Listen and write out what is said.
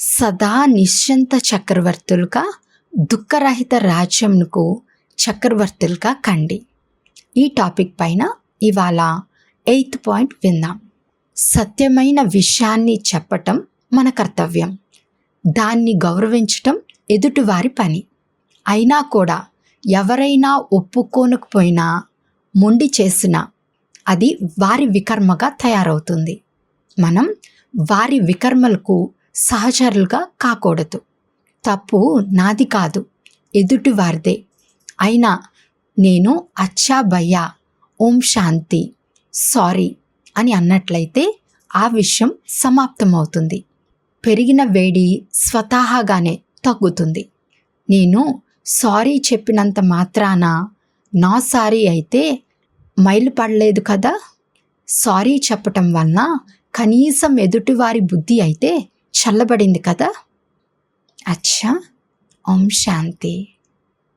సదా నిశ్చంత చక్రవర్తులుగా దుఃఖరహిత రాజ్యంకు చక్రవర్తులుగా కండి. ఈ టాపిక్ పైన ఇవాళ ఎయిత్ పాయింట్ విందాం. సత్యమైన విషయాన్ని చెప్పటం మన కర్తవ్యం. దాన్ని గౌరవించటం ఎదుటివారి పని. అయినా కూడా ఎవరైనా ఒప్పుకోనకపోయినా మొండి చేసినా అది వారి వికర్మగా తయారవుతుంది. మనం వారి వికర్మలకు సహచరులుగా కాకూడదు. తప్పు నాది కాదు. ఎదుటి వారిదే. అయినా నేను అచ్చా భయ్యా ఓం శాంతి. సారీ అని అన్నట్లయితే ఆ విషయం సమాప్తమవుతుంది. పెరిగిన వేడి స్వతహాగానే తగ్గుతుంది. నేను సారీ చెప్పినంత మాత్రాన నా సారీ అయితే మైలు పడలేదు కదా? సారీ చెప్పటం వలన కనీసం ఎదుటివారి బుద్ధి అయితే చల్లబడింది కదా? అచ్చా. ఓం శాంతి.